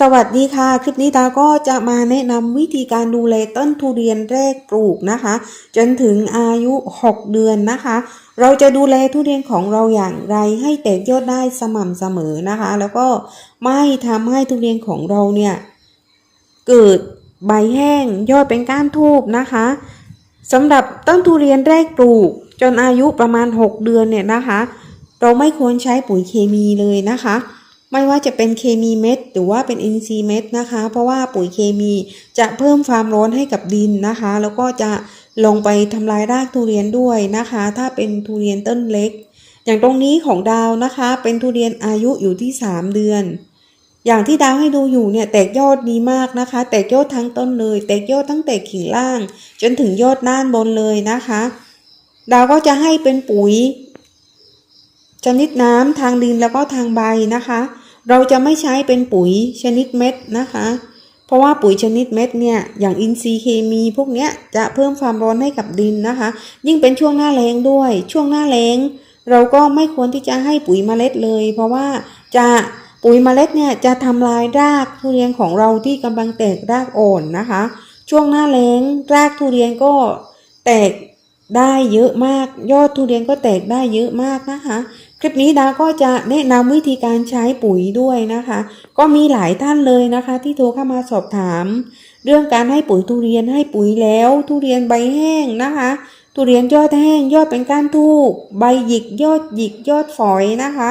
สวัสดีค่ะ คลิปนี้ตาก็จะมาแนะนำวิธีการดูแลต้นทุเรียนแรกปลูกนะคะ จนถึงอายุ 6 เดือนนะคะ เราจะดูแลทุเรียนของเราอย่างไรให้แตกยอดได้สม่ำเสมอนะคะ แล้วก็ไม่ทำให้ทุเรียนของเราเนี่ย เกิดใบแห้งยอดเป็นก้านทูบนะคะสำหรับต้นทุเรียนแรกปลูก จนอายุประมาณ 6 เดือนเนี่ยนะคะ เราไม่ควรใช้ปุ๋ยเคมีเลยนะคะ ไม่ว่าจะเป็นเคมีเม็ด หรือว่าเป็นอินทรีย์เม็ดนะคะ เพราะว่าปุ๋ยเคมีจะเพิ่มความร้อนให้กับดินนะคะ แล้วก็จะลงไปทำลายรากทุเรียนด้วยนะคะ ถ้าเป็นทุเรียนต้นเล็ก อย่างตรงนี้ของดาวนะคะ เป็นทุเรียนอายุอยู่ที่ 3 เดือน อย่างที่ดาวให้ดูอยู่เนี่ยแตกยอดดีมากนะคะ แตกยอดทั้งต้นเลย แตกยอดตั้งแต่กิ่งล่าง จนถึงยอดด้านบนเลยนะคะ ดาวก็จะให้เป็นปุ๋ยชนิดน้ำทางดินแล้วก็ทางใบนะคะ เราจะไม่ใช้เป็นปุ๋ยชนิดเม็ดนะคะ เพราะว่าปุ๋ยชนิดเม็ดเนี่ยอย่างอินทรีย์เคมีพวกเนี้ยจะเพิ่มความร้อนให้กับดินนะคะ ยิ่งเป็นช่วงหน้าแล้งด้วย ช่วงหน้าแล้ง เราก็ไม่ควรที่จะให้ปุ๋ยเมล็ดเลย เพราะว่าจะปุ๋ยเมล็ดเนี่ยจะทำลายรากทุเรียนของเราที่กำลังแตกรากอ่อนนะคะ ช่วงหน้าแล้งรากทุเรียนก็แตกได้เยอะมาก ยอดทุเรียนก็แตกได้เยอะมากนะคะ คลิปนี้ดาก็จะแนะนำวิธีการใช้ปุ๋ยด้วยนะคะ ก็มีหลายท่านเลยนะคะ ที่โทรเข้ามาสอบถาม เรื่องการให้ปุ๋ยทุเรียนให้ปุ๋ยแล้ว ทุเรียนใบแห้งนะคะ ทุเรียนยอดแห้งยอดเป็นก้านทูบใบหยิกยอดหยิกยอดฝอยนะคะ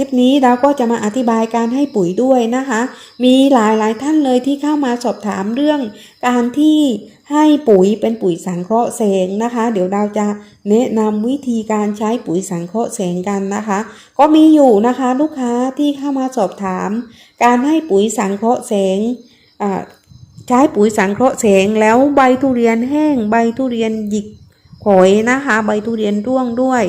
ลิปนี้เราก็จะมาอธิบายการให้ปุ๋ยด้วยนะคะ มีหลายหลายท่านเลยที่เข้ามาสอบถามเรื่อง การที่ให้ปุ๋ยเป็นปุ๋ยสังเคราะห์แสงนะคะ เดี๋ยวเราจะแนะนำวิธีการใช้ปุ๋ยสังเคราะห์แสงกันนะคะ ก็มีอยู่นะคะลูกค้าที่เข้ามาสอบถาม การให้ปุ๋ยสังเคราะห์แสงใช้ปุ๋ยสังเคราะห์แสงแล้วใบทุเรียนแห้งใบทุเรียนหยิกขอยนะคะ ใบทุเรียนร่วงด้วย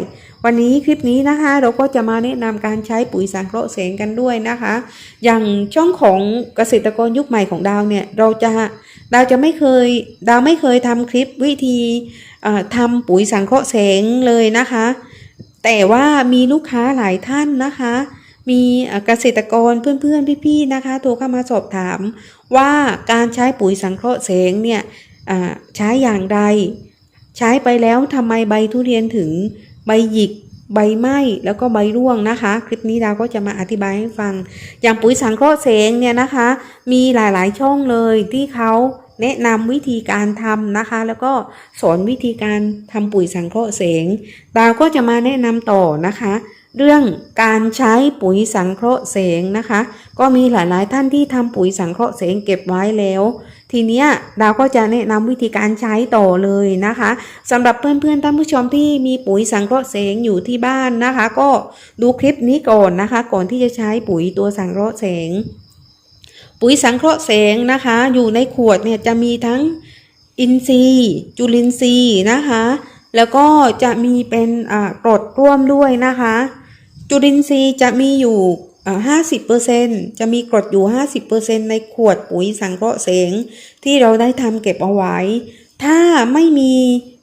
วันนี้คลิปนี้นะคะเราก็จะมาแนะนำการใช้ปุ๋ยสังเคราะห์แสงกันด้วยนะคะ อย่างช่องของเกษตรกรยุคใหม่ของดาวเนี่ยเราจะดาวจะไม่เคยดาวไม่เคยทำคลิปวิธีเอ่อทำปุ๋ยสังเคราะห์แสงเลยนะคะ แต่ว่ามีลูกค้าหลายท่านนะคะ มีเกษตรกรเพื่อนๆพี่ๆนะคะโทรเข้ามาสอบถามว่าการใช้ปุ๋ยสังเคราะห์แสงเนี่ยใช้อย่างไร ใช้ไปแล้วทำไมใบทุเรียนถึง ใบหยิก ใบไหม้แล้วก็ใบร่วงนะคะ คลิปนี้ดาวก็จะมาอธิบายให้ฟัง อย่างปุ๋ยสังเคราะห์แสงเนี่ยนะคะ มีหลายๆช่องเลยที่เขาแนะนำวิธีการทำนะคะ แล้วก็สอนวิธีการทำปุ๋ยสังเคราะห์แสง ดาวก็จะมาแนะนำต่อนะคะ เรื่องการใช้ปุ๋ยสังเคราะห์แสงนะคะ ก็มีหลายๆท่านที่ทำปุ๋ยสังเคราะห์แสงเก็บไว้แล้ว ทีเนี้ยดาวก็จะแนะนำวิธีการใช้ต่อเลยนะคะสำหรับเพื่อนๆท่านผู้ชมที่มีปุ๋ยสังเคราะห์แสงอยู่ที่บ้านนะคะ ก็ดูคลิปนี้ก่อนนะคะ ก่อนที่จะใช้ปุ๋ยตัวสังเคราะห์แสง ปุ๋ยสังเคราะห์แสงนะคะ อยู่ในขวดเนี่ยจะมีทั้งอินทรีย์ จุลินทรีย์นะคะ แล้วก็จะมีเป็นอ่ากรดร่วมด้วยนะคะ จุลินทรีย์จะมีอยู่ ห้าสิบเปอร์เซ็นจะมีกรดอยู่ห้าสิบเปอร์เซ็นในขวดปุ๋ยสังเคราะห์แสงที่เราได้ทำเก็บเอาไว้ ถ้าไม่มี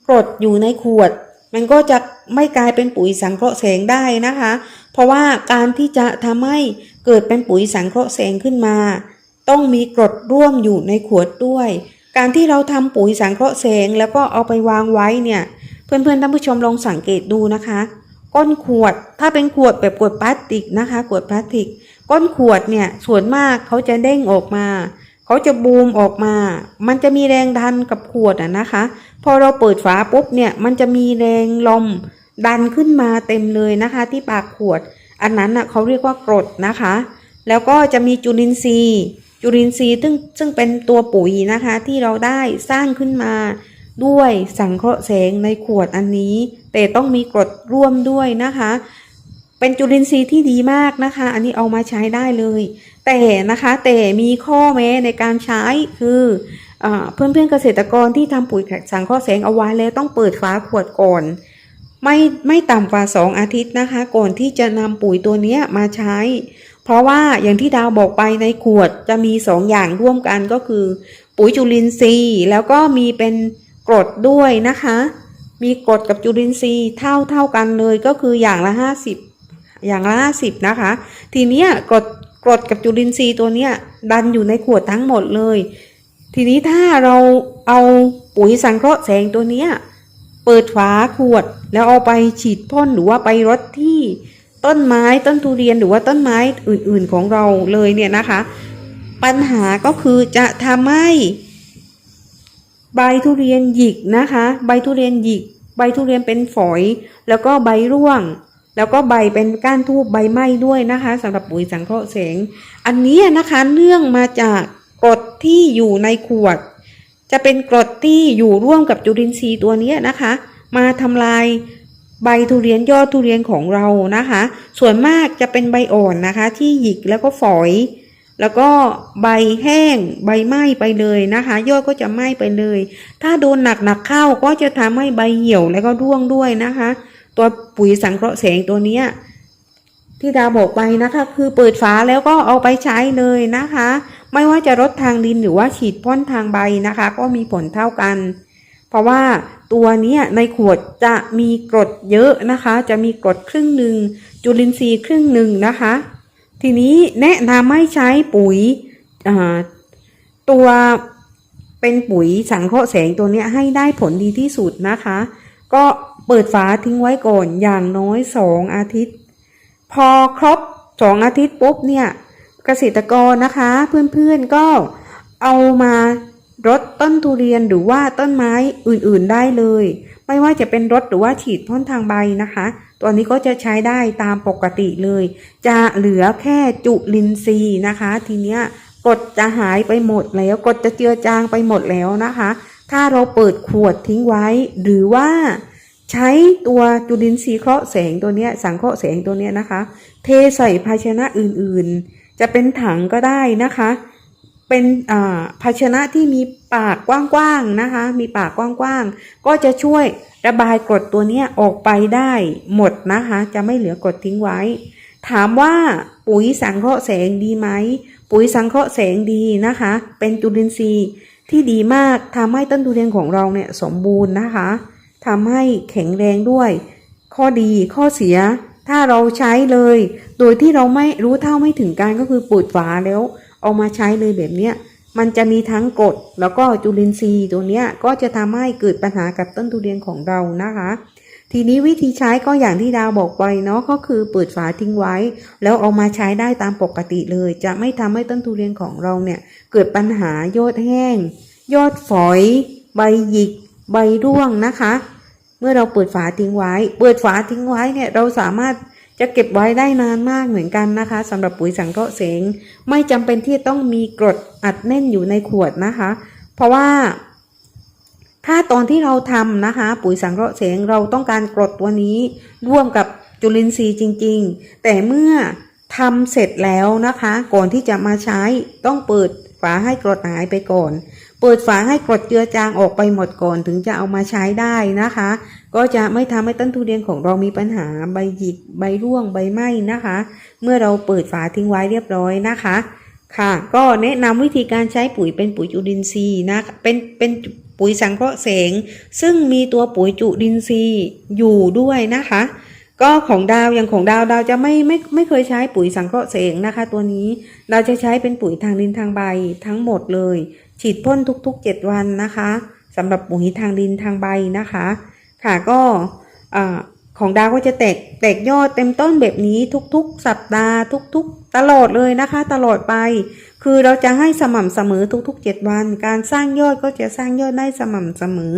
กรดอยู่ในขวด มันก็จะไม่กลายเป็นปุ๋ยสังเคราะห์แสงได้นะคะ เพราะว่าการที่จะทำให้เกิดเป็นปุ๋ยสังเคราะห์แสงขึ้นมา ต้องมีกรดร่วมอยู่ในขวดด้วย การที่เราทำปุ๋ยสังเคราะห์แสงแล้วก็เอาไปวางไว้เนี่ยเพื่อนๆท่านผู้ชมลองสังเกตดูนะคะ ก้นขวด ถ้าเป็นขวดแบบขวดพลาสติกนะคะขวดพลาสติก ก้นขวดเนี่ยส่วนมากเขาจะเด้งออกมาเขาจะบูมออกมา มันจะมีแรงดันกับขวดอะนะคะ พอเราเปิดฝาปุ๊บเนี่ยมันจะมีแรงลมดันขึ้นมาเต็มเลยนะคะ ที่ปากขวด อันนั้นน่ะเขาเรียกว่ากรดนะคะ แล้วก็จะมีจุลินทรีย์ จุลินทรีย์ซึ่งซึ่งเป็นตัวปุ๋ยนะคะ ที่เราได้สร้างขึ้นมา ด้วยสังเคราะห์แสงในขวดอันนี้ แต่ต้องมีกรดร่วมด้วยนะคะ เป็นจุลินทรีย์ที่ดีมากนะคะ อันนี้เอามาใช้ได้เลย แต่นะคะแต่มีข้อแม้ในการใช้คือเพื่อาเพื่อนเกษตรกรที่ทำปุ๋ยสังเคราะห์แสงเอาไว้แล้วต้องเปิดฝาขวดก่อนไม่ไม่ต่ำกว่า 2 อาทิตย์นะคะ ก่อนที่จะนำปุ๋ยตัวเนี้มาใช้ เพราะว่าอย่างที่ดาวบอกไปในขวดจะมี 2 อย่างร่วมกันก็คือ ปุ๋ยจุลินทรีย์ แล้วก็มีเป็น กรดด้วยนะคะ มีกรดกับจุลินทรีย์เท่าเท่ากันเลยก็คืออย่างละ 50 อย่างละ 50 นะคะ ทีเนี้ยกรดกรดกับจุลินทรีย์ตัวเนี้ยดันอยู่ในขวดทั้งหมดเลย ทีนี้ถ้าเราเอาปุ๋ยสังเคราะห์แสงตัวเนี้ยเปิดฝาขวดแล้วเอาไปฉีดพ่นหรือว่าไปรดที่ต้นไม้ต้นทุเรียนหรือว่าต้นไม้อื่นๆของเราเลยเนี่ยนะคะ ปัญหาก็คือจะทำให้ ใบทุเรียนหยิกนะคะ ใบทุเรียนหยิก ใบทุเรียนเป็นฝอย แล้วก็ใบร่วง แล้วก็ใบเป็นก้านทูบใบไม้ด้วยนะคะสำหรับปุ๋ยสังเคราะห์แสง อันนี้นะคะเนื่องมาจากกรดที่อยู่ในขวด จะเป็นกรดที่อยู่ร่วมกับจุลินทรีย์ตัวนี้นะคะ มาทำลายใบทุเรียนยอดทุเรียนของเรานะคะ ส่วนมากจะเป็นใบอ่อนนะคะ ที่หยิกแล้วก็ฝอย แล้วก็ใบแห้งใบไหม้ไปเลยนะคะ ยอดก็จะไหม้ไปเลย ถ้าโดนหนักๆเข้าก็จะทำให้ใบเหี่ยวแล้วก็ร่วงด้วยนะคะ ตัวปุ๋ยสังเคราะห์แสงตัวเนี้ยที่ดาวบอกไปนะคะคือเปิดฝาแล้วก็เอาไปใช้เลยนะคะ ไม่ว่าจะรดทางดินหรือว่าฉีดพ่นทางใบนะคะ ก็มีผลเท่ากัน เพราะว่าตัวนี้ในขวดจะมีกรดเยอะนะคะ จะมีกรดครึ่งหนึ่งจุลินทรีย์ครึ่งหนึ่งนะคะ ทีนี้แนะนำให้ใช้ปุ๋ยตัวเป็นปุ๋ยสังเคราะห์แสงตัวนี้ให้ได้ผลดีที่สุดนะคะ ก็เปิดฝาทิ้งไว้ก่อนอย่างน้อยสองอาทิตย์ พอครบสองอาทิตย์ปุ๊บเนี่ยเกษตรกรนะคะเพื่อนๆก็เอามารดต้นทุเรียนหรือว่าต้นไม้อื่นๆได้เลย ไม่ว่าจะเป็นรดหรือว่าฉีดพ่นทางใบนะคะ ตัวนี้ก็จะใช้ได้ตามปกติเลย จะเหลือแค่จุลินทรีย์นะคะ ทีเนี้ยกดจะหายไปหมดแล้วกดจะเจือจางไปหมดแล้วนะคะ ถ้าเราเปิดขวดทิ้งไว้ หรือว่าใช้ตัวจุลินทรีย์เคราะห์แสงตัวเนี้ยสังเคราะห์แสงตัวเนี้ยนะคะ เทใส่ภาชนะอื่นๆ จะเป็นถังก็ได้นะคะ เป็นภาชนะที่มีปากกว้างๆนะคะ มีปากกว้างๆ ก็จะช่วยระบายกรดตัวนี้ออกไปได้หมดนะคะ จะไม่เหลือกรดทิ้งไว้ ถามว่าปุ๋ยสังเคราะห์แสงดีไหม ปุ๋ยสังเคราะห์แสงดีนะคะ เป็นจุลินทรีย์ที่ดีมากทำให้ต้นทุเรียนของเราเนี่ยสมบูรณ์นะคะทำให้แข็งแรงด้วย ข้อดีข้อเสียถ้าเราใช้เลย โดยที่เราไม่รู้เท่าไม่ถึงการก็คือปูดฝาแล้ว เอามาใช้เลยแบบเนี้ยมันจะมีทั้งกรดแล้วก็จุลินทรีย์ตัวเนี้ยก็จะทำให้เกิดปัญหากับต้นทุเรียนของเรานะคะ ทีนี้วิธีใช้ก็อย่างที่ดาวบอกไปเนาะก็คือเปิดฝาทิ้งไว้ แล้วเอามาใช้ได้ตามปกติเลย จะไม่ทำให้ต้นทุเรียนของเราเนี่ยเกิดปัญหายอดแห้ง ยอดฝอย ใบหยิก ใบร่วงนะคะ เมื่อเราเปิดฝาทิ้งไว้ เปิดฝาทิ้งไว้เนี่ยเราสามารถ จะเก็บไว้ได้นานมากเหมือนกันนะคะสำหรับปุ๋ยสังเคราะห์แสงไม่จำเป็นที่ต้องมีกรดอัดแน่นอยู่ในขวดนะคะ เพราะว่า ถ้าตอนที่เราทำนะคะ ปุ๋ยสังเคราะห์แสงเราต้องการกรดตัวนี้ ร่วมกับจุลินทรีย์จริง ๆ แต่เมื่อทำเสร็จแล้วนะคะ ก่อนที่จะมาใช้ต้องเปิดฝาให้กรดหายไปก่อน เปิดฝาให้กรดเจือจางออกไปหมดก่อนถึงจะเอามาใช้ได้นะคะ ก็จะไม่ทำให้ต้นทุเรียนของเรามีปัญหาใบหยิกใบร่วงใบไหม้นะคะ เมื่อเราเปิดฝาทิ้งไว้เรียบร้อยนะคะ ค่ะ ก็แนะนำวิธีการใช้ปุ๋ยเป็นปุ๋ยจุลินทรีย์นะเป็นเป็นปุ๋ยสังเคราะห์แสง ซึ่งมีตัวปุ๋ยจุลินทรีย์อยู่ด้วยนะคะ ก็ของดาวอย่างของดาวดาวจะไม่ไม่ไม่เคยใช้ปุ๋ยสังเคราะห์แสงนะคะ ตัวนี้ดาวจะใช้เป็นปุ๋ยทางดินทางใบทั้งหมดเลย ฉีดพ่นทุกๆ 7 วันนะคะสำหรับปุ๋ยทางดินทางใบนะคะ ค่ะก็อ่า ของดาวก็จะแตกแตกยอดเต็มต้นแบบนี้ทุกๆ สัปดาห์ทุกๆ ตลอดเลยนะคะ ตลอดไป คือเราจะให้สม่ำเสมอทุกๆ 7 วัน การสร้างยอดก็จะสร้างยอดได้สม่ำเสมอ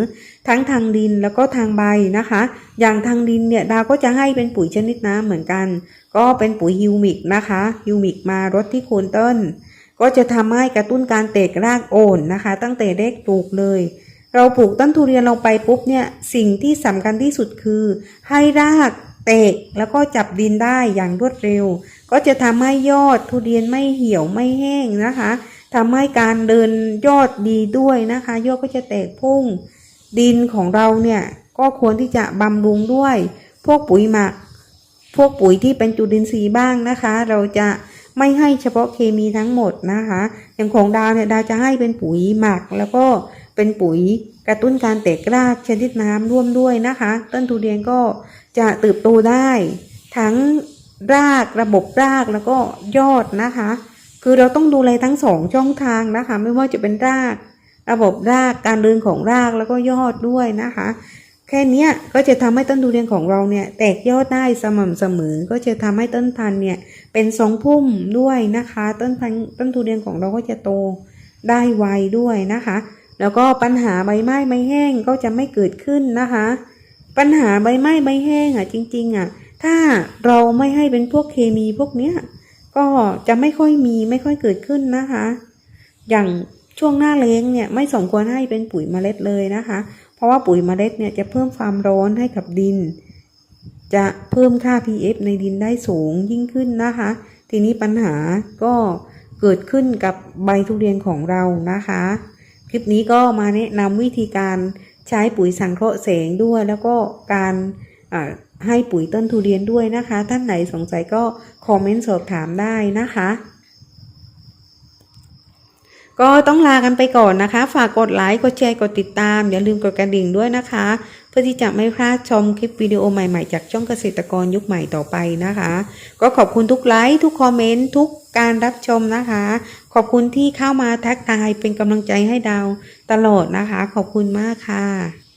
ทั้งทางดินแล้วก็ทางใบนะคะ อย่างทางดินเนี่ยดาวก็จะให้เป็นปุ๋ยชนิดน้ำเหมือนกัน ก็เป็นปุ๋ยฮิวมิกนะคะฮิวมิกมารดที่โคนต้น ก็จะทำให้กระตุ้นการแตกรากโอนนะคะ ตั้งแต่เล็กปลูกเลย เราปลูกต้นทุเรียนลงไปปุ๊บเนี่ยสิ่งที่สำคัญที่สุดคือ ให้รากแตกแล้วก็จับดินได้อย่างรวดเร็ว ก็จะทำให้ยอดทุเรียนไม่เหี่ยวไม่แห้งนะคะทำให้การเดินยอดดีด้วยนะคะ ยอดก็จะแตกพุ่ง ดินของเราเนี่ยก็ควรที่จะบำรุงด้วย พวกปุ๋ยหมัก พวกปุ๋ยที่เป็นจุลินทรีย์บ้างนะคะ เราจะไม่ให้เฉพาะเคมีทั้งหมดนะคะ อย่างของดาวเนี่ยดาวจะให้เป็นปุ๋ยหมักแล้วก็ เป็นปุ๋ยกระตุ้นการแตกรากชนิดน้ำร่วมด้วยนะคะ ต้นทุเรียนก็จะเติบโตได้ ทั้งรากระบบรากแล้วก็ยอดนะคะ คือเราต้องดูแลทั้งสองช่องทางนะคะ ไม่ว่าจะเป็นราก ระบบรากการเดินของรากแล้วก็ยอดด้วยนะคะ แค่นี้ก็จะทำให้ต้นทุเรียนของเราเนี่ยแตกยอดได้สม่ำเสมอ ก็จะทำให้ต้นพันธุ์เนี่ยเป็นทรงพุ่มด้วยนะคะ ต้นพันธุ์ต้นทุเรียนของเราก็จะโตได้ไวด้วยนะคะ แล้วก็ปัญหาใบไม้ใบแห้งก็จะไม่เกิดขึ้นนะคะ ปัญหาใบไม้ใบแห้งอะจริงๆอะถ้าเราไม่ให้เป็นพวกเคมีพวกเนี้ยก็จะไม่ค่อยมีไม่ค่อยเกิดขึ้นนะคะ อย่างช่วงหน้าแล้งเนี่ยไม่สมควรให้เป็นปุ๋ยเมล็ดเลยนะคะ เพราะว่าปุ๋ยเมล็ดเนี่ยจะเพิ่มความร้อนให้กับดิน จะเพิ่มค่า pH ในดินได้สูงยิ่งขึ้นนะคะ ทีนี้ปัญหาก็เกิดขึ้นกับใบทุเรียนของเรานะคะ คลิปนี้ก็มาแนะนำวิธีการใช้ปุ๋ยสังเคราะห์แสงด้วย แล้วก็การให้ปุ๋ยต้นทุเรียนด้วยนะคะ ท่านไหนสงสัยก็คอมเมนต์สอบถามได้นะคะ ก็ต้องลากันไปก่อนนะคะ ฝากกดไลค์ กดแชร์ กดติดตาม อย่าลืมกดกระดิ่งด้วยนะคะ เพื่อที่จะไม่พลาดชมคลิปวิดีโอใหม่ๆ จากช่องเกษตรกรยุคใหม่ต่อไปนะคะ ก็ขอบคุณทุกไลค์ ทุกคอมเมนต์ ทุกการรับชมนะคะ ขอบคุณที่เข้ามาทักทายเป็นกำลังใจให้ดาวตลอดนะคะ ขอบคุณมากค่ะ